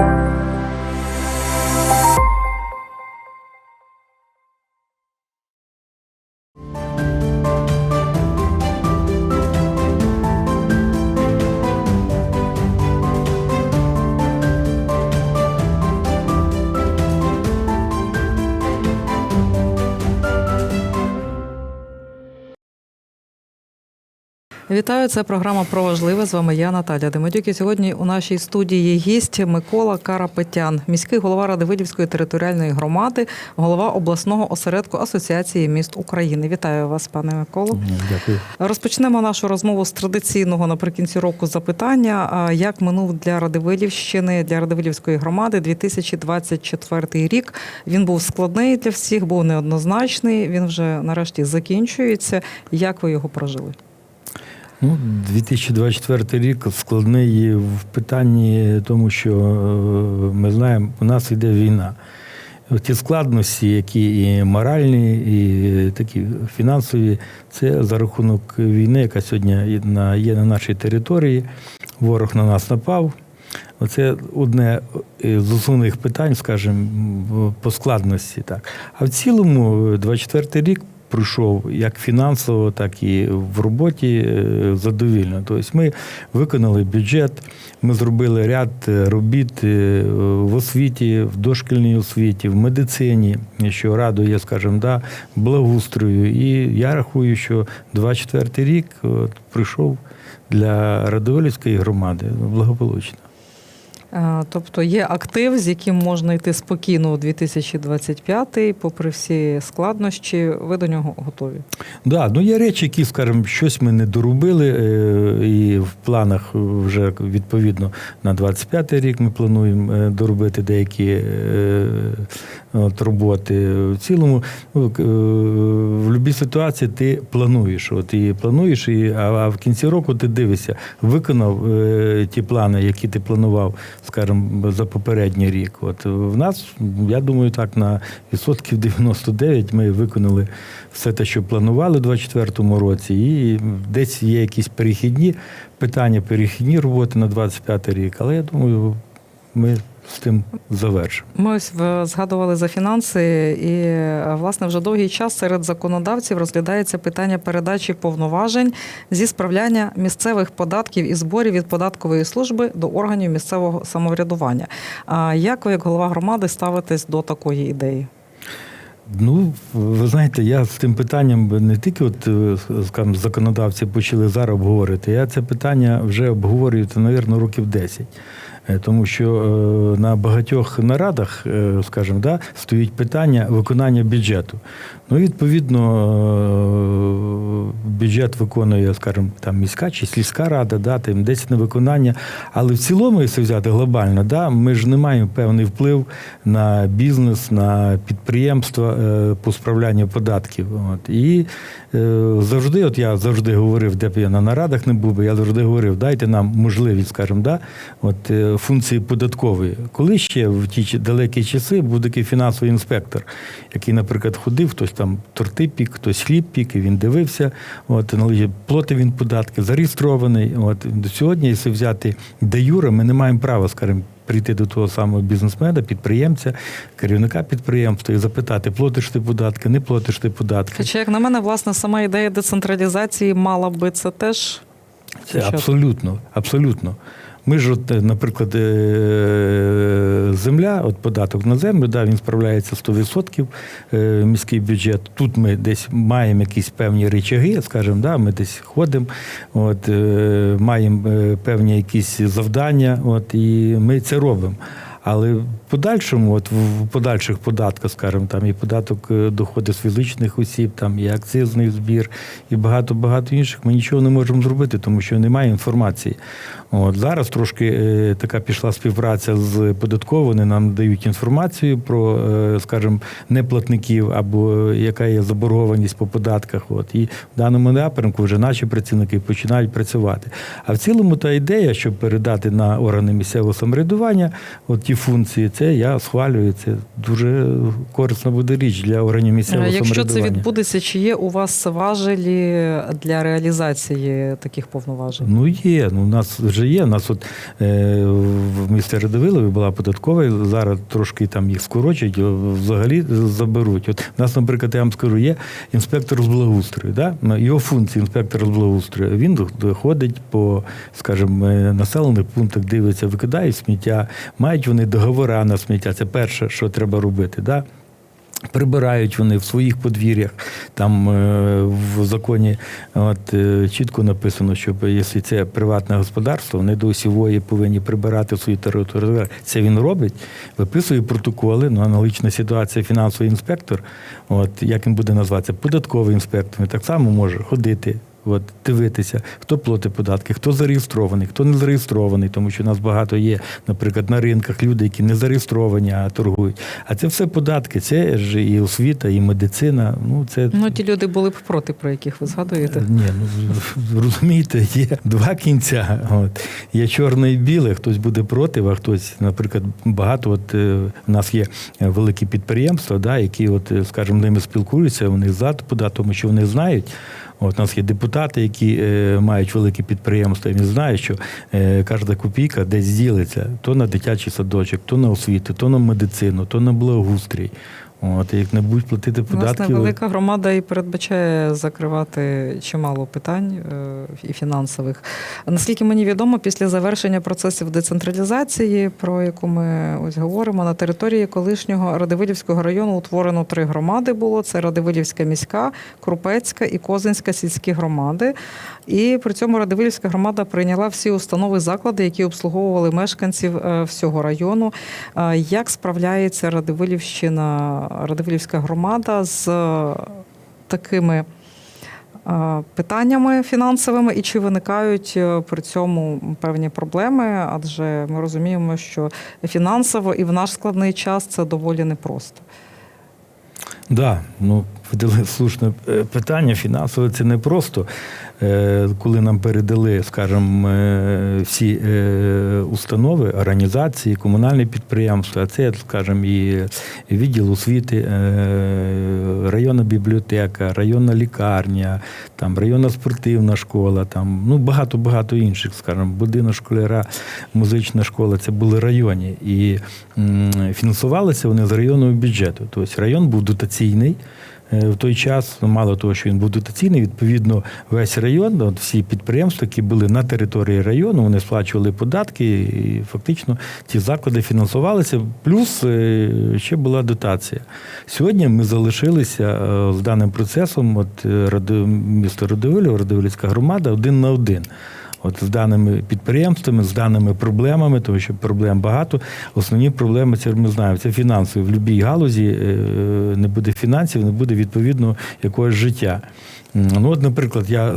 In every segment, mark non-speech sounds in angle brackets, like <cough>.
Thank you. Вітаю, це програма про важливе. З вами я Наталя Демидюк. І сьогодні у нашій студії гість Микола Карапетян, міський голова Радивидівської територіальної громади, голова обласного осередку Асоціації міст України. Вітаю вас, пане Миколо. Дякую. Розпочнемо нашу розмову з традиційного наприкінці року запитання. Як минув для Радивилівщини, для Радивилівської громади 2024 рік? Він був складний для всіх, був неоднозначний. Він вже нарешті закінчується. Як ви його прожили? Ну, 2024 рік складний в питанні тому, що е, ми знаємо, у нас йде війна. Ті складності, які і моральні, і такі фінансові, це за рахунок війни, яка сьогодні є на- нашій території. Ворог на нас напав. Оце одне з основних питань, скажімо, по складності. Так. А в цілому, 24 рік пройшов як фінансово, так і в роботі е, задовільно. Тобто ми виконали бюджет, ми зробили ряд е, робіт е, в освіті, в дошкільній освіті, в медицині, що радує, скажімо, да, благоустрою. І я рахую, що 24 рік от, пройшов для Радовилівської громади благополучно. Е, Тобто є актив, з яким можна йти спокійно у 2025, попри всі складнощі, ви до нього готові. Да, ну є речі, які, скажімо, щось ми не доробили, е, і в планах вже відповідно на 25-й рік ми плануємо е, доробити деякі от, роботи. В цілому, ну, в будь-якій ситуації ти плануєш. От і плануєш, і, а, в кінці року ти дивишся, виконав ті плани, які ти планував, скажімо, за попередній рік. От в нас, я думаю, так на відсотків 99 ми виконали все те, що планували у 2024 році, і десь є якісь перехідні питання, перехідні роботи на 25 рік. Але я думаю, ми з тим завершимо. Ми ось згадували за фінанси, і е, власне вже довгий час серед законодавців розглядається питання передачі повноважень зі справляння місцевих податків і зборів від податкової служби до органів місцевого самоврядування. А як ви, як голова громади, ставитесь до такої ідеї? Ну, ви знаєте, я з тим питанням не тільки от, е, скажімо, законодавці почали зараз обговорити, я це питання вже обговорюю, це, мабуть, років 10. Е, Тому що е, на багатьох нарадах, е, скажімо, да, стоїть питання виконання бюджету. Ну, відповідно, бюджет виконує, скажімо, там міська чи сільська рада, да, там десь на виконання. Але в цілому, якщо взяти глобально, да, ми ж не маємо певний вплив на бізнес, на підприємства по справлянню податків. От. І завжди, от я завжди говорив, де б я на нарадах не був би, я завжди говорив, дайте нам можливість, скажімо, да, от, функції податкової. Коли ще в ті далекі часи був такий фінансовий інспектор, який, наприклад, ходив, хтось там торти пік, хтось хліб пік, і він дивився, от, належить, платив він податки, зареєстрований. От. До сьогодні, якщо взяти де юре, ми не маємо права, скажімо, прийти до того самого бізнесмена, підприємця, керівника підприємства і запитати, платиш ти податки, не платиш ти податки. Хоча, як на мене, власне, сама ідея децентралізації мала би це теж. Це абсолютно, абсолютно. Ми ж, от, наприклад, е, земля, от податок на землю, да, він справляється 100% е, міський бюджет. Тут ми десь маємо якісь певні речаги, скажімо, да, ми десь ходимо, от, е, маємо певні якісь завдання, от, і ми це робимо. Але в подальшому, от в подальших податках, скажімо, там і податок доходу з фізичних осіб, там і акцизний збір, і багато багато інших, ми нічого не можемо зробити, тому що немає інформації. От зараз трошки е, така пішла співпраця з податковою, вони нам дають інформацію про, е, скажімо, неплатників або яка є заборгованість по податках. От і в даному напрямку вже наші працівники починають працювати. А в цілому та ідея, щоб передати на органи місцевого самоврядування, от ті функції, це я схвалюю. Це дуже корисна буде річ для органів місцевого Е, Якщо це відбудеться, чи є у вас важелі для реалізації таких повноважень? Ну є. Ну, у нас вже вже є. У нас от е, в місті Радивилові була податкова, зараз трошки там їх скорочать, взагалі заберуть. От у нас, наприклад, я вам скажу, є інспектор з благоустрою. Да? Ну, Його функції інспектора з благоустрою. Він ходить по, скажімо, е, населених пунктах, дивиться, викидає сміття, мають вони договори на сміття. Це перше, що треба робити. Да? Прибирають вони в своїх подвір'ях. Там е, в законі от, е, чітко написано, що якщо це приватне господарство, вони до осівої повинні прибирати свою територію. Це він робить, виписує протоколи. Ну, аналогічна ситуація, фінансовий інспектор, от, як він буде називатися, податковий інспектор, він так само може ходити. От, дивитися, хто платить податки, хто зареєстрований, хто не зареєстрований, тому що у нас багато є, наприклад, на ринках люди, які не зареєстровані, а торгують. А це все податки, це ж і освіта, і медицина. Ну, це Ну, ті люди були б проти, про яких ви згадуєте. ні, ну розумієте, є два кінця. От є чорне і біле. Хтось буде проти, а хтось, наприклад, багато. От е, у нас є великі підприємства, да, які, от, е, скажімо, ними спілкуються. Вони за податок, тому що вони знають. От у нас є депутати, які е, мають великі підприємства, і він знає, що е, кожна копійка десь ділиться то на дитячий садочок, то на освіту, то на медицину, то на благоустрій. От, як не будуть платити податки. Власне, велика громада і передбачає закривати чимало питань е, і фінансових. Наскільки мені відомо, після завершення процесів децентралізації, про яку ми ось говоримо, на території колишнього Радивилівського району утворено три громади. Було це Радивилівська міська, Крупецька і Козинська сільські громади. І при цьому Радивилівська громада прийняла всі установи заклади, які обслуговували мешканців е, всього району. Е, Як справляється Радивилівщина, Радивилівська громада з е, такими е, питаннями фінансовими, і чи виникають е, при цьому певні проблеми? Адже ми розуміємо, що фінансово і в наш складний час це доволі непросто. Да, ну слушне питання. Фінансове це не просто. Е, Коли нам передали, скажімо, е, всі е, установи, організації, комунальні підприємства, а це, скажімо, і відділ освіти, е, районна бібліотека, районна лікарня, там районна спортивна школа, там ну багато багато інших, скажімо, будинок школяра, музична школа. Це були районі, і фінансувалися вони з районного бюджету. Тобто район був дотаційний. Е, В той час, ну, мало того, що він був дотаційний, відповідно, весь район, от всі підприємства, які були на території району, вони сплачували податки, і фактично ті заклади фінансувалися. Плюс е, ще була дотація. Сьогодні ми залишилися е, з даним процесом. От місто Радивилів, Радивилівська громада один на один. От з даними підприємствами, з даними проблемами, тому що проблем багато. Основні проблеми це ми знаємо. Це фінансові. В будь-якій галузі е, не буде фінансів, не буде відповідно якогось життя. Ну, от, наприклад, я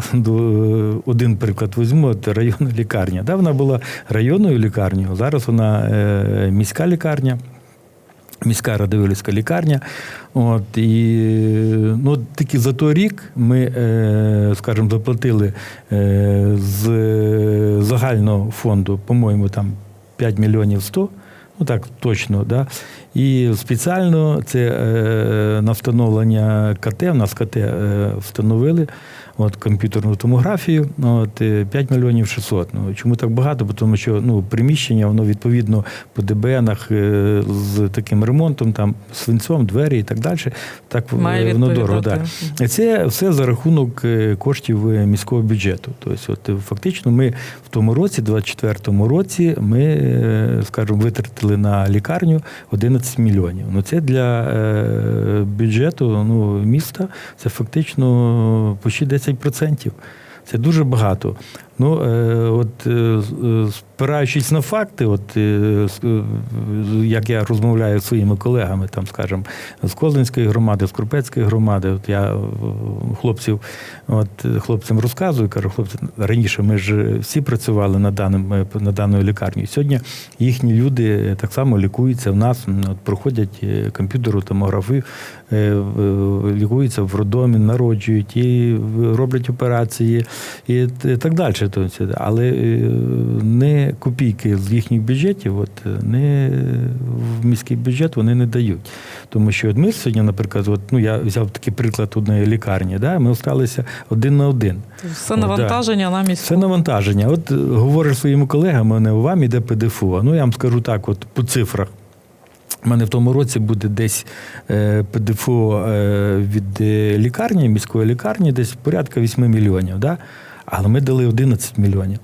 один приклад візьму, от районна лікарня. Да, вона була районною лікарнею, зараз вона е, міська лікарня. Міська радивилівська лікарня. От, і ну, тільки за той рік ми, е, скажімо, заплатили е, з загального фонду, по-моєму, там 5 мільйонів 100, ну так точно, да? і спеціально це е, на встановлення КТ, в нас КТ встановили. От комп'ютерну томографію, от е, 5 мільйонів 600. Ну чому так багато? Бо Тому що ну приміщення, воно відповідно по ДБНах е, з таким ремонтом, там свинцом, двері і так далі. Так Має е, воно дорого. Да. Це все за рахунок е, коштів е, міського бюджету. Тобто, от е, фактично, ми в тому році, 24-му році, ми, е, скажімо, витратили на лікарню 11 мільйонів. Ну це для е, бюджету ну, міста це фактично почти 10%. Це дуже багато. Ну, е, от е, е, спираючись на факти, от як я розмовляю зі своїми колегами, там, скажімо, з Козинської громади, з Крупецької громади, от я хлопців, от хлопцям розказую, кажу, хлопці, раніше ми ж всі працювали над даним над даною лікарнею. Сьогодні їхні люди так само лікуються в нас, от, проходять комп'ютеру, томографію, лікуються в роддомі, народжують і роблять операції і так далі. То це, але е, не копійки з їхніх бюджетів, от е, не в міський бюджет вони не дають. Тому що от ми сьогодні, наприклад, от, ну я взяв такий приклад одної лікарні, да, ми залишилися один на один. Все О, да. на міську. Це навантаження. От е, говориш своїм колегам, у мене вам іде ПДФО. Ну я вам скажу так, от по цифрах. У мене в тому році буде десь ПДФО від лікарні, міської лікарні, десь порядка 8 мільйонів. Да? Але ми дали 11 мільйонів.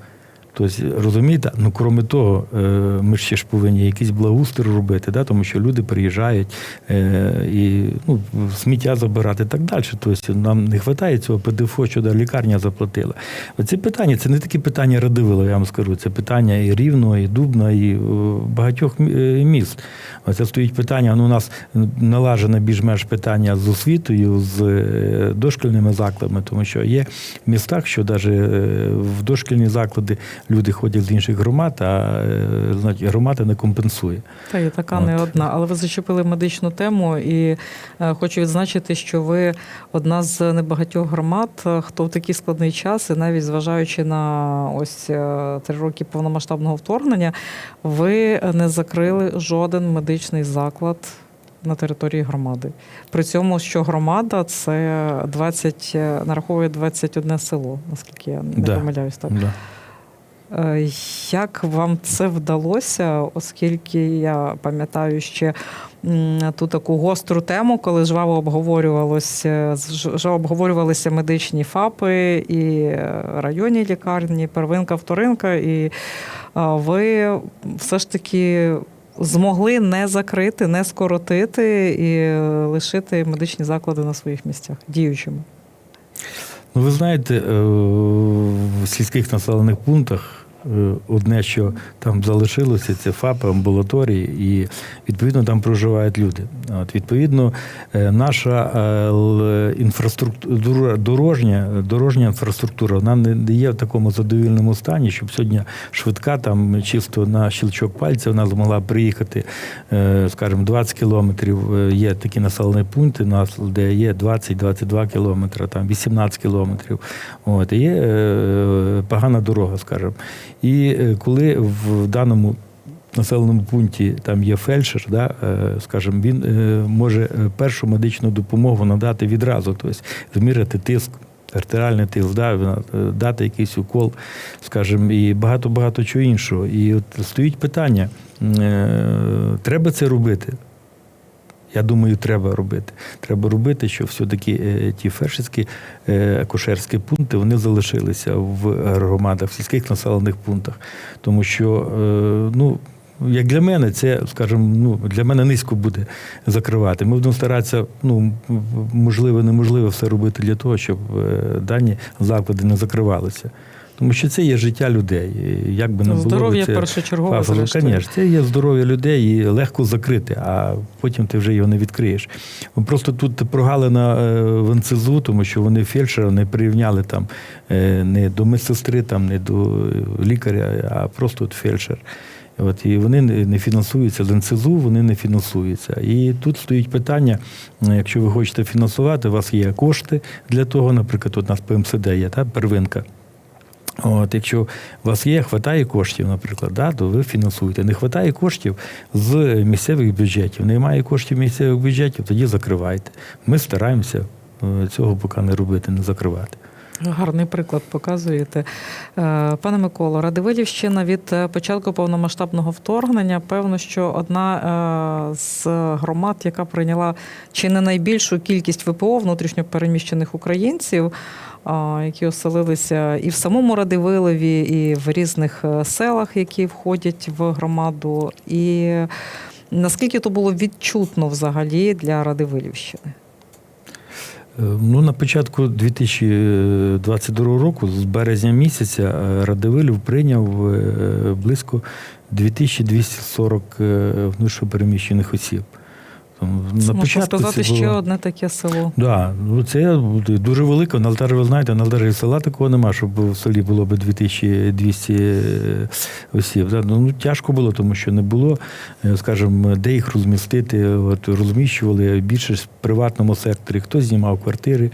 Тобто, розумієте, ну крім того, е, ми ще ж повинні якийсь благоустрій робити, да? тому що люди приїжджають е, і ну, сміття забирати і так далі. Тобто нам не вистачає цього ПДФО, що лікарня заплатила. Оці питання це не такі питання Радивила, я вам скажу. Це питання і Рівного, і Дубна, і е, багатьох міст. Оце стоїть питання. Ну, у нас налажене більш-менш питання з освітою, з дошкільними закладами, тому що є в містах, що навіть в дошкільні заклади люди ходять з інших громад, а е, громада не компенсує. Та і така От. не одна. Але ви зачепили медичну тему, і е, хочу відзначити, що ви одна з небагатьох громад, е, хто в такий складний час, і навіть зважаючи на ось три роки повномасштабного вторгнення, ви не закрили жоден медичний заклад. На території громади. При цьому, що громада це 20, е, нараховує 21 село, наскільки я не Да. помиляюсь. Так. Да. Е, Як вам це вдалося, оскільки я пам'ятаю ще ту таку гостру тему, коли жваво обговорювалося, жваво обговорювалися медичні ФАПи і е, районні лікарні, первинка, вторинка, і е, ви все ж таки змогли не закрити, не скоротити і лишити медичні заклади на своїх місцях діючими. Ну, ви знаєте, е, в сільських населених пунктах е, одне, що там залишилося, це ФАПи, амбулаторії, і відповідно там проживають люди. От, відповідно, е, наша е, інфраструктура, дорожня, дорожня інфраструктура, вона не є в такому задовільному стані, щоб сьогодні швидка там чисто на щелчок пальця вона змогла приїхати, е, скажімо, 20 кілометрів. Е, Є такі населені пункти, де є 20-22 кілометри, там 18 кілометрів. От, і є е, погана дорога, скажімо. І е, коли в даному населеному пункті там є фельдшер, да, е, скажімо, він е, може першу медичну допомогу надати відразу, тобто зміряти тиск. Артеріальний тиск, да, дати якийсь укол, скажімо, і багато-багато чого іншого. І от стоїть питання: треба це робити? Я думаю, треба робити. Треба робити, щоб все-таки е, ті фельдшерські е, акушерські пункти вони залишилися в громадах, в сільських населених пунктах. Тому що, е, ну, як для мене, це, скажімо, ну, для мене низько буде закривати. Ми будемо старатися, ну, можливо, неможливо все робити для того, щоб дані заклади не закривалися. Тому що це є життя людей. Як би не було, Здоров'я це першочергове, Звісно, це є здоров'я людей і легко закрити, а потім ти вже його не відкриєш. Просто тут прогалина е, в НЦЗУ, тому що вони фельдшера не прирівняли там е, не до медсестри, там, не до е, лікаря, а просто от фельдшер. От, і вони не фінансуються з НЦЗУ, вони не фінансуються. І тут стоїть питання: якщо ви хочете фінансувати, у вас є кошти для того, наприклад, у нас ПМСД є та первинка. От, якщо у вас є, хватає коштів, наприклад, да, то ви фінансуєте. Не хватає коштів з місцевих бюджетів. Немає коштів місцевих бюджетів, тоді закривайте. Ми стараємося е, цього поки не робити, не закривати. Гарний приклад показуєте. Е, Пане Миколо, Радивилівщина від е, початку повномасштабного вторгнення, певно, що одна з громад, яка прийняла чи не найбільшу кількість ВПО внутрішньопереміщених українців, а, які оселилися і в самому Радивилові, і в різних е, селах, які входять в громаду. І наскільки то було відчутно взагалі для Радивилівщини? Е, Ну, на початку 2022 року, з березня місяця, е, Радивилів прийняв близько 2240 е, внутрішньопереміщених осіб. Це можна сказати, це ще було- одне таке село. Да, ну це дуже велике. На Алтарі, ви знаєте, на Алтарі села такого нема, щоб в селі було б 2200 осіб. Да? Ну, тяжко було, тому що не було, е, скажімо, де їх розмістити. От, розміщували більше в приватному секторі, Хто знімав квартири.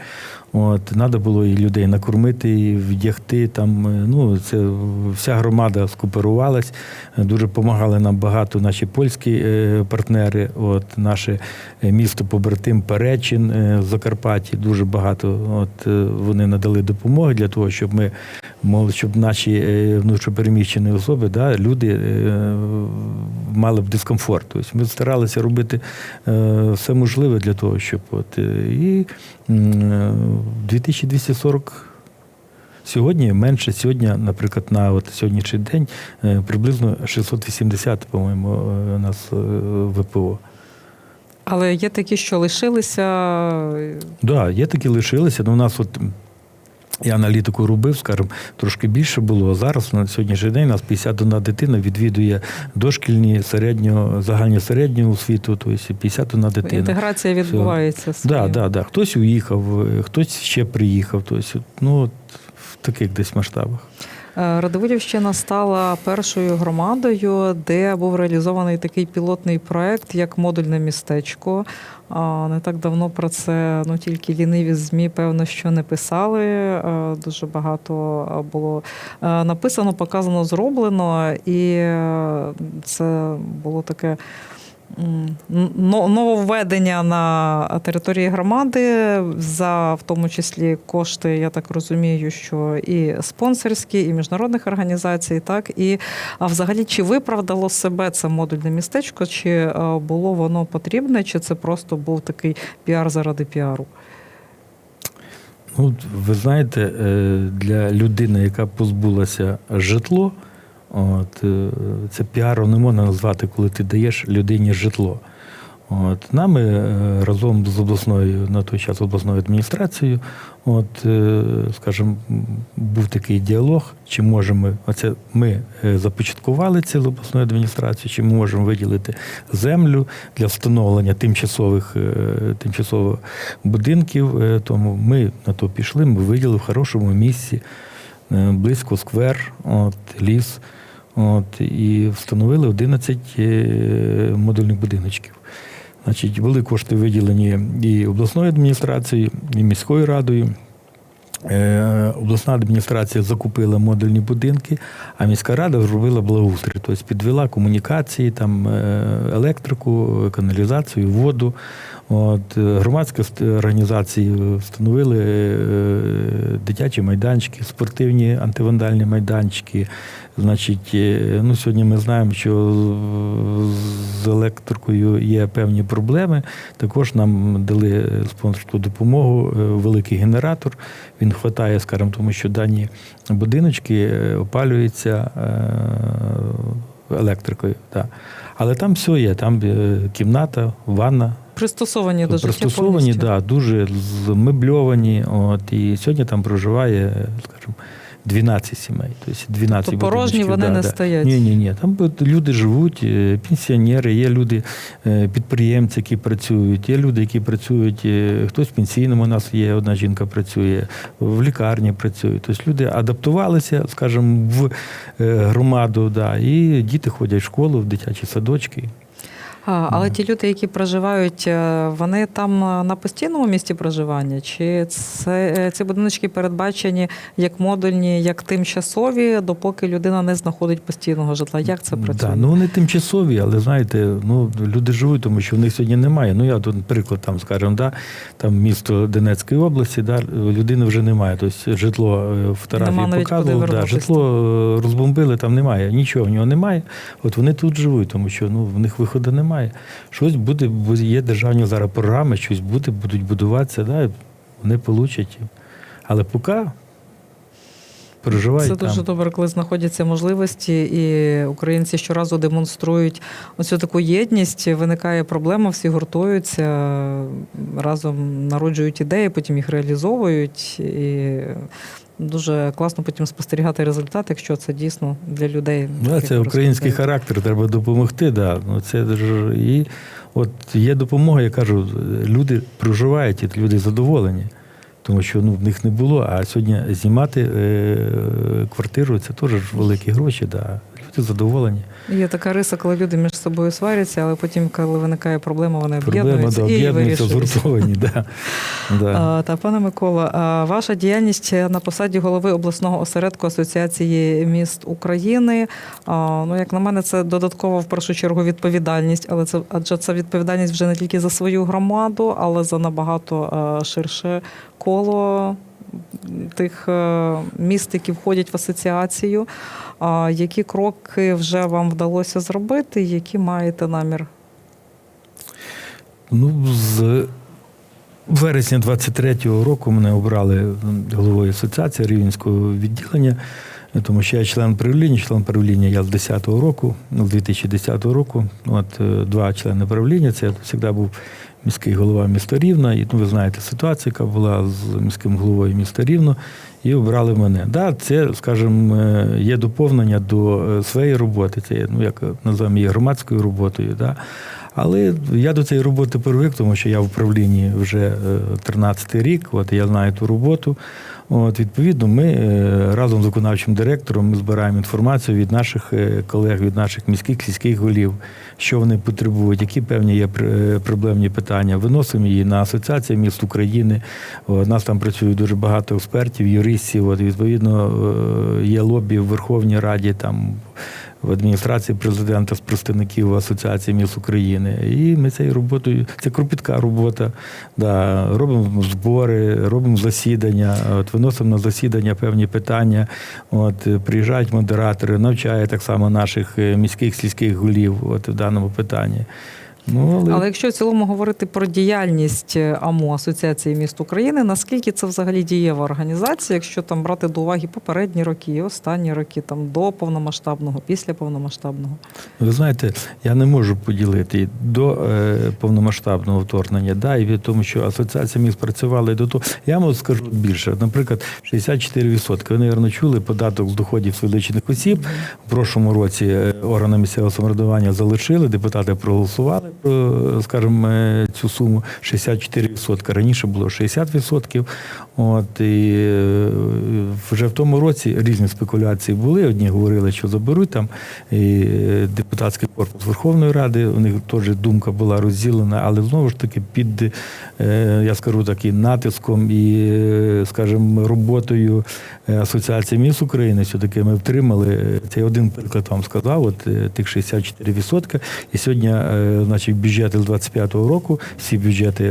От, треба було і людей накормити, і вдягти. Там, е, ну, це вся громада скооперувалась, е, дуже допомагали нам багато наші польські е, партнери, от, наше е, місто побратим Перечин в Закарпатті, дуже багато от, вони надали допомоги для того, щоб ми мов, щоб наші е, внутрішньопереміщені особи, да, люди е, мали б дискомфорт. Тобто ми старалися робити е, все можливе для того, щоб от, і м, е, 2240 Сьогодні менше сьогодні, наприклад, на от сьогоднішній день приблизно 680, по-моєму, у нас ВПО. Але є такі, що лишилися. Да, є такі лишилися. Ну, у нас от я аналітику робив, скажімо, трошки більше було. А зараз на сьогоднішній день у нас 51 дитина відвідує дошкільні, середнього, загальні середнього освіту, тобто 51 дитина. Інтеграція відбувається. Да, да, да. Хтось уїхав, е, хтось ще приїхав. Тобто, ну, в таких десь масштабах. Е, Радивилівщина стала першою громадою, де був реалізований такий пілотний проект, як модульне містечко. Не так давно про це ну тільки ліниві змі, певно, що не писали. Е, Дуже багато було е, написано, показано, зроблено, і це було таке. Нововведення на території громади за в тому числі кошти, я так розумію, що і спонсорські, і міжнародних організацій, так і а взагалі чи виправдало себе це модульне містечко, чи е, було воно потрібне, чи це просто був такий піар заради піару? Ну, ви знаєте, е, для людини, яка позбулася житло, от, е, це піаром не можна назвати, коли ти даєш людині житло. От, нами е, разом з обласною на той час обласною адміністрацією, от, е, скажімо, був такий діалог, чи можемо, оце ми започаткували це з обласною адміністрацією, чи ми можемо виділити землю для встановлення тимчасових, тимчасових будинків. Тому ми на то пішли, ми виділили в хорошому місці, близько сквер, от, ліс. От, і встановили 11 е, модульних будиночків. Значить, були кошти виділені і обласною адміністрацією, і міською радою. Е, Обласна адміністрація закупила модульні будинки, а міська рада зробила благоустрій, тобто підвела комунікації, там, е, електрику, каналізацію, воду. От, е, громадські організації встановили дитячі майданчики, спортивні антивандальні майданчики. Значить, ну, сьогодні ми знаємо, що з електрикою є певні проблеми. Також нам дали спонсорську допомогу, великий генератор. Він хватає, скажімо, тому що дані будиночки е, опалюються е, електрикою. Так. Але там все є, там е, кімната, ванна, Пристосовані до життя пристосовані, так, да, дуже змебльовані. От, і сьогодні там проживає, скажімо, 12 сімей. Тобто 12 То порожні вони да, не да. стоять. Ні, ні, ні. Там люди живуть, е, пенсіонери, є люди, е, підприємці, які працюють, є люди, які працюють, е, хтось в пенсійному у нас є, одна жінка працює, в лікарні працює. Тобто люди адаптувалися, скажімо, в е, громаду, да, і діти ходять в школу, в дитячі садочки. Але ті люди, які проживають, е, вони там е, на постійному місці проживання? Чи це е, ці будиночки передбачені як модульні, як тимчасові, допоки людина не знаходить постійного житла? Як це працює? Да, ну вони тимчасові, але знаєте, ну люди живуть, тому що в них сьогодні немає. Ну я тут, приклад, там, скажімо, да, там місто Донецької області, да, людини вже немає. Тобто житло Нема фотографії показував, да, житло розбомбили, там немає, нічого в нього немає. От вони тут живуть, тому що ну, в них виходу немає. Щось буде, бо є державні зараз програми, щось буде, будуть будуватися, да, вони получать. Але поки проживають Це там. дуже добре, коли знаходяться можливості, і українці щоразу демонструють оцю таку єдність. Виникає проблема, всі гуртуються, разом народжують ідеї, потім їх реалізовують. І дуже класно потім спостерігати результат, якщо це дійсно для людей. Ну, так, це український характер, треба допомогти. Да. Ну, це і от є допомога, я кажу, люди проживають, і люди задоволені. Тому що ну, в них не було. А сьогодні знімати е, квартиру це теж великі гроші. Да. Люди задоволені. Є така риса, коли люди між собою сваряться, але потім, коли виникає проблема, вони об'єднуються да, і об'єднуються, вирішують. згуртовані. Да. <laughs> Да. А, Та пане Микола, а ваша діяльність на посаді голови обласного осередку Асоціації міст України. а, Ну, як на мене, це додатково в першу чергу відповідальність, але це адже це відповідальність вже не тільки за свою громаду, але за набагато а, ширше коло тих міст, які входять в асоціацію. А які кроки вже вам вдалося зробити, які маєте намір? Ну, з вересня 23-го року мене обрали головою асоціації Рівненського відділення, тому що я член правління, член правління я з 10-го року, ну, з 2010 року. От е, два члени правління. Це я завжди був міський голова міста Рівна. І ну, ви знаєте ситуацію, яка була з міським головою міста Рівно, і обрали мене. Да, це, скажімо, е, є доповнення до е, своєї роботи. Це ну як називаємо її громадською роботою. Да. Але я до цієї роботи привик, тому що я в управлінні вже 13-й рік, от я знаю ту роботу. От, відповідно, ми е, разом з виконавчим директором збираємо інформацію від наших е, колег, від наших міських сільських голів, що вони потребують, які певні є е, проблемні питання. Виносимо її на Асоціацію міст України. У нас там працює дуже багато експертів, юристів. От, відповідно, е, є лобі в Верховній Раді там в адміністрації президента з представників Асоціації міст України. І ми цією роботою, це кропітка робота. Да, робимо збори, робимо засідання, от, виносимо на засідання певні питання. От, приїжджають модератори, навчають так само наших е, міських сільських голів от, в даному питанні. Ну, але, Але якщо в цілому говорити про діяльність е, АМО Асоціації міст України, наскільки це взагалі дієва організація, якщо там брати до уваги попередні роки і останні роки, там до повномасштабного, після повномасштабного? Ви знаєте, я не можу поділити до е, повномасштабного вторгнення, да, і від тому, що асоціація міст працювала і до того. Я вам скажу більше. Наприклад, 64%. Ви, мабуть, чули податок з доходів фізичних осіб. В прошлому році е, органи місцевого самоврядування залишили, депутати проголосували про, скажімо, е, цю суму 64%. Раніше було 60%. От, і е, вже в тому році різні спекуляції були. Одні говорили, що заберуть там і е, депутатський корпус Верховної Ради. У них теж думка була розділена, але знову ж таки під, е, я скажу так, і натиском і, скажімо, роботою Асоціації міст України, все-таки ми втримали. Цей один приклад вам сказав, от тих 64%. І сьогодні, значить, бюджети з 25-го року, всі бюджети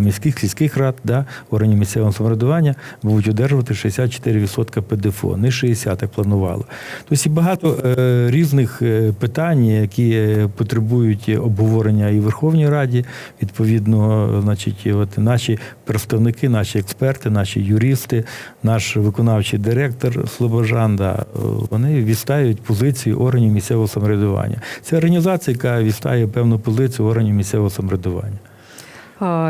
міських, сільських рад, да, органів місцевого самоврядування будуть одержувати 64% ПДФО, не 60, як планувало. Тобто і багато е, різних е, питань, які е, потребують обговорення і в Верховній Раді. Відповідно, значить, от наші представники, наші експерти, наші юристи, наш виконавчий директор Слобожан, да, вони відстають позицію органів місцевого самоврядування. Це організація, яка відстає певну позицію органів місцевого самоврядування.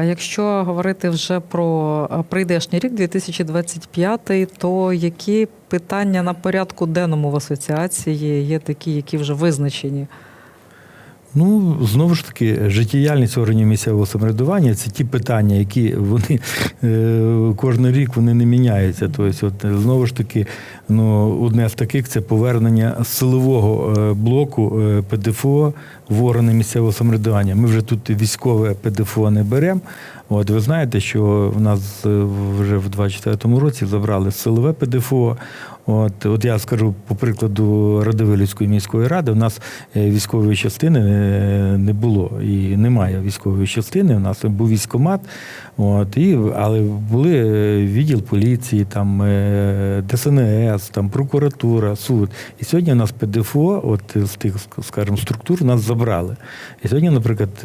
Якщо говорити вже про прийдешній рік, 2025, то які питання на порядку денному в асоціації є такі, які вже визначені? Ну, знову ж таки, життєдіяльність органів місцевого самоврядування це ті питання, які вони е, кожен рік вони не міняються. Тобто, от, знову ж таки, ну, одне з таких це повернення силового е, блоку е, ПДФО в органи місцевого самоврядування. Ми вже тут військове ПДФО не беремо. От ви знаєте, що в нас вже в 24-му році забрали силове ПДФО. От, от я скажу по прикладу Радивилівської міської ради, у нас е, військової частини е, не було і немає військової частини. У нас був військомат, от, і, але були е, відділ поліції, там ДСНС, там прокуратура, суд. І сьогодні у нас ПДФО, от з тих, скажімо, структур нас забрали. І сьогодні, наприклад,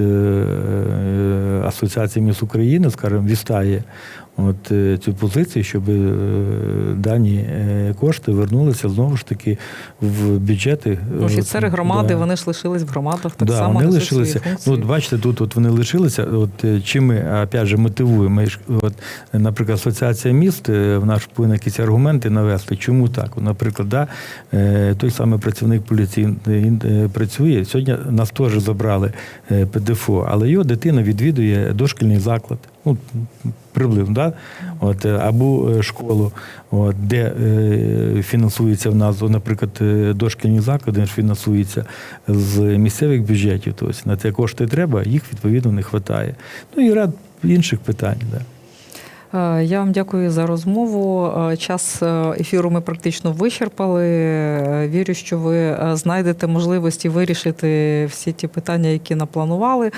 Асоціація міст України, скажімо, вістає от е, цю позицію, щоб е, дані е, кошти вернулися знову ж таки в бюджети. Офіцери громади, да. вони ж лишились в громадах, так да, само вони лишилися. Ну, от бачите, тут от вони лишилися. От чим ми опять же мотивуємо. От, наприклад, асоціація міст в нас повинна якісь аргументи навести. Чому так? Наприклад, да, той самий працівник поліції він працює. Сьогодні нас теж забрали ПДФО, але його дитина відвідує дошкільний заклад. Ну, приблизно, да? от, е, або е, школу, от, де е, фінансується в нас, наприклад, е, дошкільні заклади фінансуються з місцевих бюджетів. Тобто на те кошти треба, їх відповідно не вистачає. Ну і ряд інших питань. Да. Е, Я вам дякую за розмову. Е, Час е, ефіру ми практично вичерпали. Вірю, що ви знайдете можливості вирішити всі ті питання, які напланували.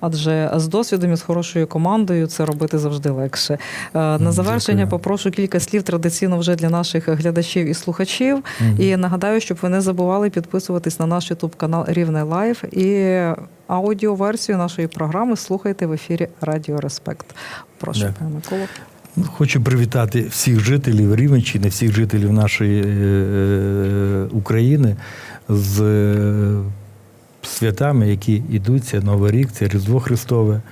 Адже з досвідом і з хорошою командою це робити завжди легше. На Дякую. завершення попрошу кілька слів традиційно вже для наших глядачів і слухачів. Мгм. І нагадаю, щоб ви не забували підписуватись на наш Ютуб канал Рівне Лайф і аудіоверсію нашої програми слухайте в ефірі Радіо Респект. Прошу, Дякую. пане Миколо. Ну, Хочу привітати всіх жителів Рівенщини, всіх жителів нашої е, України з е, святами, які йдуться, Новий рік, це Різдво Христове.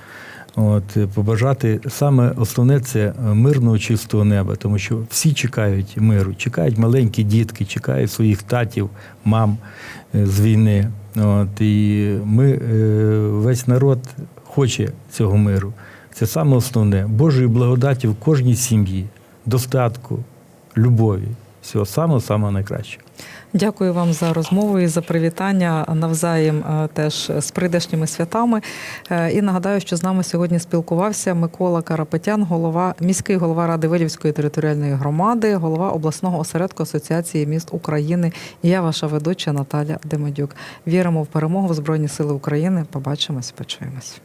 От, е, побажати саме основне це мирного чистого неба, тому що всі чекають миру, чекають маленькі дітки, чекають своїх татів, мам е, з війни. От, і ми, е, весь народ хоче цього миру. Це саме основне. Божої благодаті в кожній сім'ї, достатку, любові. Всього самого самого найкращого. Дякую вам за розмову і за привітання навзаєм е, теж з прийдешніми святами. Е, І нагадаю, що з нами сьогодні спілкувався Микола Карапетян, голова міський голова Ради Вилівської територіальної громади, голова обласного осередку Асоціації міст України. І я ваша ведуча Наталя Демедюк. Віримо в перемогу в Збройні Сили України. Побачимось, почуємось.